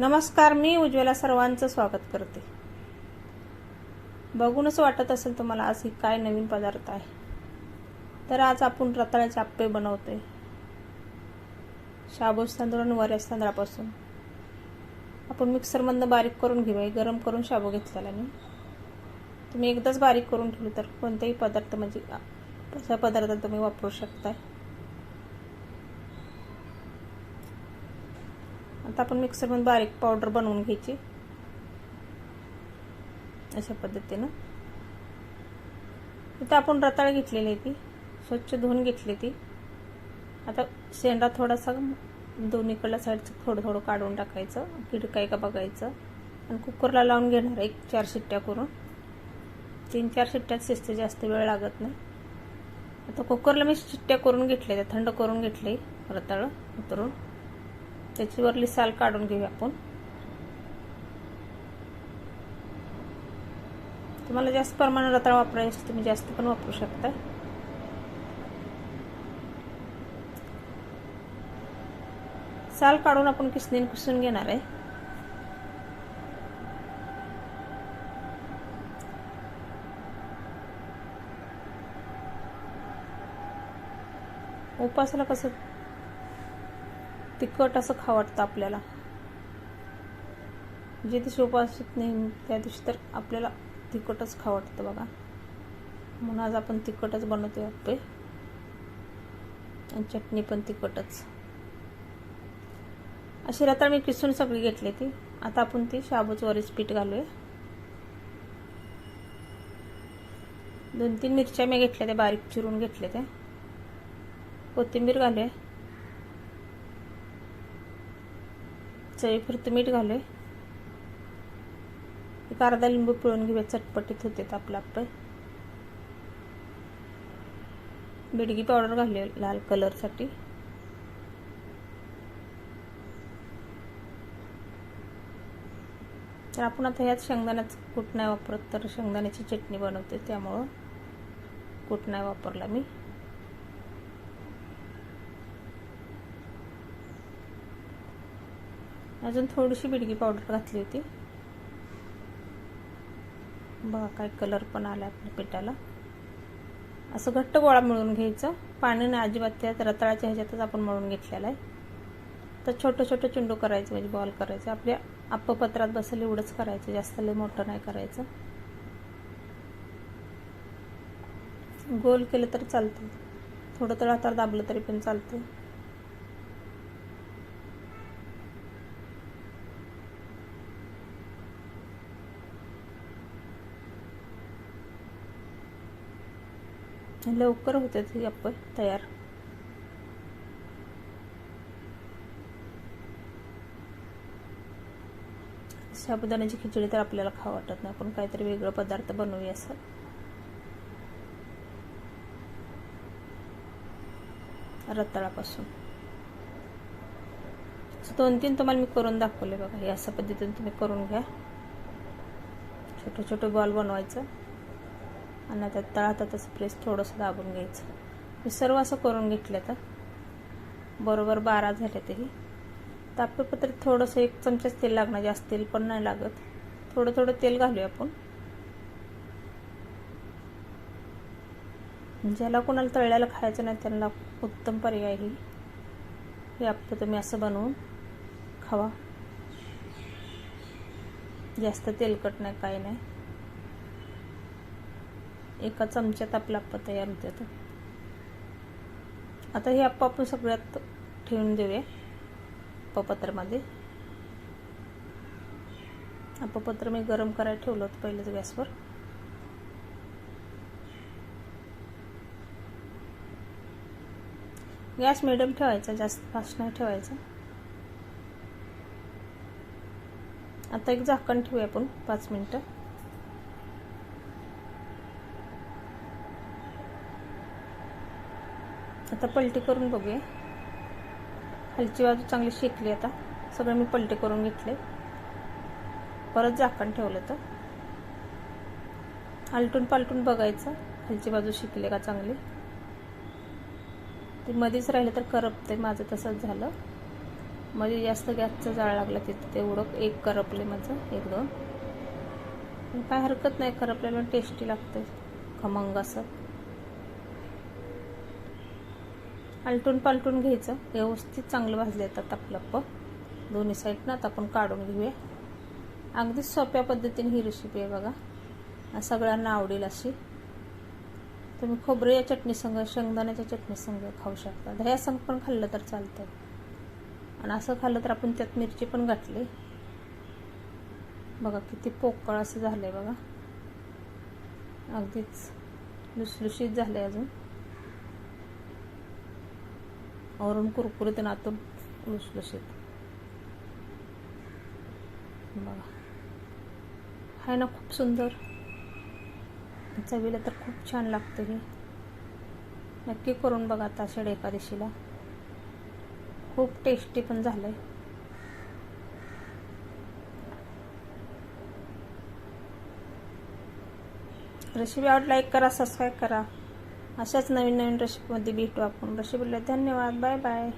नमस्कार मी उज्ज्वला सर्वांचं स्वागत करते. बघूनच वाटत असेल तुम्हाला आज ही काय नवीन पदार्थ आहे. तर आज आपण रताळ्याचे आप्पे बनवतोय. शाबूस तांदूळ आणि वऱ्याच तांदळापासून. आपण मिक्सरमधनं बारीक करून घेऊया. गरम करून शाबू घेतलेला मी. तुम्ही एकदाच बारीक करून ठेवली तर कोणतेही पदार्थ म्हणजे तसा पदार्थ तुम्ही वापरू शकताय. आता आपण मिक्सरमध्ये बारीक पावडर बनवून घ्यायची. अशा पद्धतीनं. इथं आपण रताळ घेतलेली आहे ती. स्वच्छ धुवून घेतली ती. आता शेंडा थोडासा दोन्हीकडल्या साईडचं थोडं थोडं काढून टाकायचं. किड काय का बघायचं. आणि कुकरला लावून घेणार एक चार शिट्ट्या करून. तीन चार शिट्ट्यात शिजते जास्त वेळ लागत नाही. आता कुकरला मी शिट्ट्या करून घेतल्या त्या थंड करून घेतले रताळ उतरून. त्याची वरली साल काढून घेऊया आपण. तुम्हाला जास्त प्रमाणात रताळ वापरायची तुम्ही जास्त पण वापरू शकता. साल काढून आपण किसनीन किसून घेणार आहे. उपासाला कसं तिखट असं खावं वाटतं आपल्याला. जे दिवशी उपास नाही त्या दिवशी तर आपल्याला तिखटच खावं वाटतं बघा. म्हणून आज आपण तिखटच बनवतोय आप्पे आणि चटणी पण तिखटच. अशी रात्र मी किसून सगळी घेतली ती. आता आपण ती शाबूच वरीच पीठ घालूया. दोन तीन मिरच्या मी घेतल्या त्या बारीक चिरून घेतल्या त्या. कोथिंबीर घालूया. चवीपुरतं मीठ आहे एक अर्धा लिंबू पिळून घेऊया चटपटीत होते आपलं आपण बिडगी पावडर घालूया लाल कलरसाठी तर आपण आता ह्यात शेंगदाण्याचं कूट नाही वापरत तर शेंगदाण्याची चटणी बनवते त्यामुळं कूट नाही वापरला मी. अजून थोडीशी बिडगी पावडर घातली होती. बघा काय कलर पण आला आपल्या पिठाला. असं घट्ट गोळा मिळून घ्यायचं. पाणी नाही अजिबात त्यात रताळाच्या ह्याच्यातच आपण मळून घेतलेला आहे. तर छोटं छोटं चुंडू करायचं म्हणजे बॉल करायचं. आपल्या आप्पपत्रात बसेल एवढंच करायचं जास्त लय मोठं नाही करायचं. गोल केलं तर चालतं थोडं तळ हातावर दाबलं तरी पण चालतं लवकर होते ती आपण तयार. साबुदाण्याची खिचडी तर आपल्याला खावं वाटत नाही आपण काहीतरी वेगळं पदार्थ बनवूया असं. रताळापासून. दोन तीन तुम्हाला मी करून दाखवले बघा हे अशा पद्धतीने तुम्ही करून घ्या. छोटे छोटे बॉल बनवायचं. आणि त्या तळातातच प्रेस थोडंसं दाबून घ्यायचं. मी सर्व असं करून घेतलं तर बरोबर बारा झाले तरी. तापपत्र थोडंसं एक चमचाच तेल लागणार जास्त तेल पण नाही लागत. थोडं थोडं तेल घालूया आपण. ज्याला कोणाला तळल्याला खायचं नाही त्यांना उत्तम पर्याय ही. हे आपलं तुम्ही असं बनवून खावा. जास्त तेलकट नाही काही नाही. एका चमच्यात आपला अप्पा तयार होते तर आता हे अप्पा आपण सगळ्यात ठेवून देऊया. अप्पपत्रामध्ये अप्पपत्र मी गरम करायला ठेवलं होतं पहिलेच गॅसवर. गॅस मिडियम ठेवायचा जास्त फास्ट नाही ठेवायचा. आता एक झाकण ठेवूया आपण पाच मिनटं. आता पलटी करून बघूया. खालची बाजू चांगली शेकली आता. सगळं मी पलटी करून घेतले परत झाकण ठेवलं तर. आलटून पालटून बघायचं. खालची बाजू शिकले का चांगली. ते मध्येच राहिलं तर करपते माझं तसंच झालं. मध्ये जास्त गॅसचं जाळ लागलं तिथं. तेवढं एक करपले माझं. एक दोन. काय हरकत नाही. करपल्याला टेस्टी लागते खमंग असं. आलटून पालटून घ्यायचं. व्यवस्थित चांगलं भाजले येतात आपलं प दोन्ही साईडनं आता आपण काढून घेऊया. अगदी सोप्या पद्धतीने ही रेसिपी आहे बघा. सगळ्यांना आवडेल अशी. तुम्ही खोबरे या चटणीसंग शेंगदाण्याच्या चटणी संग खाऊ शकता. दह्यासंग पण खाल्लं तर चालतं आणि असं खाल्लं तर आपण त्यात मिरची पण घातली. बघा किती पोकळ असं झालं आहे बघा. अगदीच लुसलुशीत आहे अजून. वरून कुरकुरीत आणि आतून लुसलुशीत बघा आहे ना खूप सुंदर। चवीला तर खूप छान लागतं हे। नक्की करून बघा आता आषाढ एकादशीला. खूप टेस्टी पण झालंय. रेसिपी आवड लाईक करा सबस्क्राईब करा. अशाच नवीन नवीन रेसिपीमध्ये भेटू आपण. रेसिपीला धन्यवाद. Bye bye